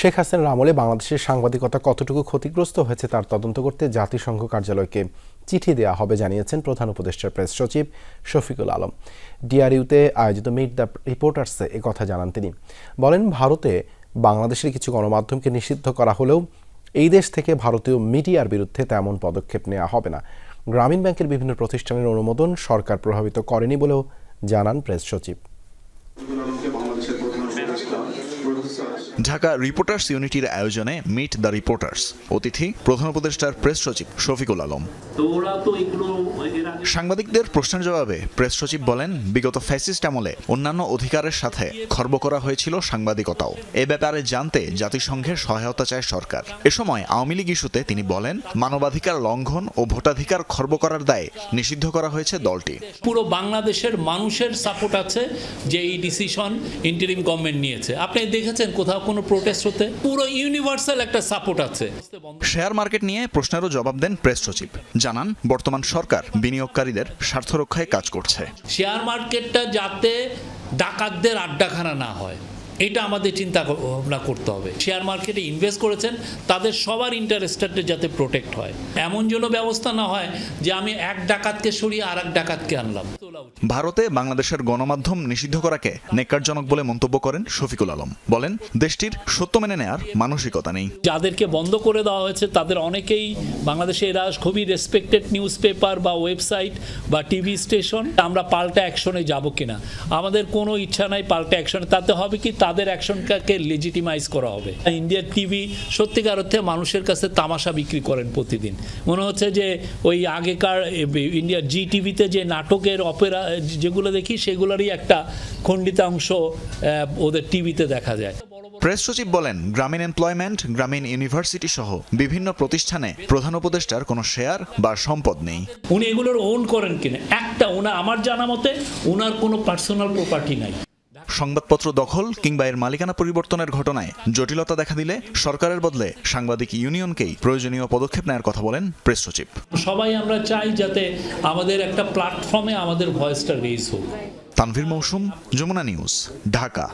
শেখ হাসিনার আমলে বাংলাদেশের সাংবাদিকতা কতটুকু ক্ষতিগ্রস্ত হয়েছে তার তদন্ত করতে জাতিসংঘ কার্যালয়কে চিঠি দেওয়া হবে, জানিয়েছেন প্রধান উপদেষ্টার প্রেস সচিব শফিকুল আলম। ডিআরইউতে আয়োজিত মিট দ্য রিপোর্টার্সে কথা জানান তিনি। বলেন, ভারতে বাংলাদেশের কিছু গণমাধ্যমকে নিষিদ্ধ করা হলেও এই দেশ থেকে ভারতীয় মিডিয়ার বিরুদ্ধে তেমন পদক্ষেপ নেওয়া হবে না। গ্রামীণ ব্যাংকের বিভিন্ন প্রতিষ্ঠানের অনুমোদন সরকার প্রভাবিত করেনি বলেও জানান প্রেস সচিব। ঢাকা রিপোর্টার্স ইউনিটির আয়োজনে মিট দ্য রিপোর্টার্স অতিথি প্রধান উপদেষ্টার প্রেস সচিব শফিকুল আলম। সাংবাদিকদের প্রশ্নের জবাবে প্রেস সচিব বলেন, বিগত ফ্যাসিস্ট আমলে অন্যান্য অধিকারের সাথে খর্ব করা হয়েছিল সাংবাদিকতাও। এ ব্যাপারে জানতে জাতিসংঘের সহায়তা চায় সরকার। এ সময় আওয়ামী লীগ ইস্যুতে তিনি বলেন, মানবাধিকার লঙ্ঘন ও ভোটাধিকার খর্ব করার দায়ে নিষিদ্ধ করা হয়েছে দলটি। পুরো বাংলাদেশের মানুষের সাপোর্ট আছে যে এই ডিসিশন ইন্টারিম গভর্নমেন্ট নিয়েছে। আপনি দেখেছেন কোথাও কোনো প্রোটেস্ট হতে পুরো ইউনিভার্সাল একটা সাপোর্ট আছে। শেয়ার মার্কেট নিয়ে প্রশ্নেরও জবাব দেন প্রেস সচিব। জানান বর্তমান সরকার বিনিয়োগকারীদের স্বার্থ রক্ষায় কাজ করছে। শেয়ার মার্কেটটা যাতে ডাকাতদের আড্ডাখানা না হয়। এটা আমাদের চিন্তা ভাবনা করতে হবে। শেয়ার মার্কেটে ইনভেস্ট করেছেন তাদের সবার ইন্টারেস্টেড যাতে প্রোটেক্ট হয়। এমন যেন ব্যবস্থা না হয় যে আমি এক ডাকাতকে সরিয়ে আর এক ডাকাতকে আনলাম। ভারতে বাংলাদেশের গণমাধ্যম নিষিদ্ধ করাকে নেকারজনক বলে মন্তব্য করেন শফিকুল আলম। বলেন দেশটির সত্য মেনে নেয়ার মানসিকতা নেই। যাদেরকে বন্ধ করে দেওয়া হয়েছে তাদের অনেকেই বাংলাদেশে এরা খুবই রেসপেক্টেড নিউজ পেপার বা ওয়েবসাইট বা টিভি স্টেশন আমরা পাল্টা অ্যাকশনে যাব কিনা? আমাদের কোনো ইচ্ছা নাই পাল্টা অ্যাকশনে তাতে হবে কি? তাদের অ্যাকশনটাকে লেজিটিমাইজ করা হবে। ইন্ডিয়ার টিভি সত্যিকার অর্থে মানুষের কাছে তামাশা বিক্রি করেন প্রতিদিন। মনে হচ্ছে যে ওই আগেকার ইন্ডিয়ার জি টিভিতে যে নাটকের অপেরা যেগুলো দেখি সেগুলোরই একটা খণ্ডিতাংশ ওদের টিভিতে দেখা যায়। প্রেস সচিব বলেন গ্রামীণ এমপ্লয়মেন্ট গ্রামীণ ইউনিভার্সিটি সহ বিভিন্ন প্রতিষ্ঠানে প্রধান উপদেষ্টার কোনো শেয়ার বা সম্পদ নেই। উনি এগুলোর ওন করেন কিনা? একটা ওনা আমার জানা মতে ওনার কোনো পার্সোনাল প্রপার্টি নাই। সংবাদপত্র দখল কিংবা এর মালিকানা পরিবর্তনের ঘটনায় জটিলতা দেখা দিলে সরকারের বদলে সাংবাদিক ইউনিয়নকেই প্রয়োজনীয় পদক্ষেপ নেওয়ার কথা বলেন প্রেস সচিব। সবাই আমরা চাই যাতে আমাদের একটা প্ল্যাটফর্মে আমাদের ভয়েসটা রেজ হোক। তানভীর মৌসুম যমুনা নিউজ ঢাকা।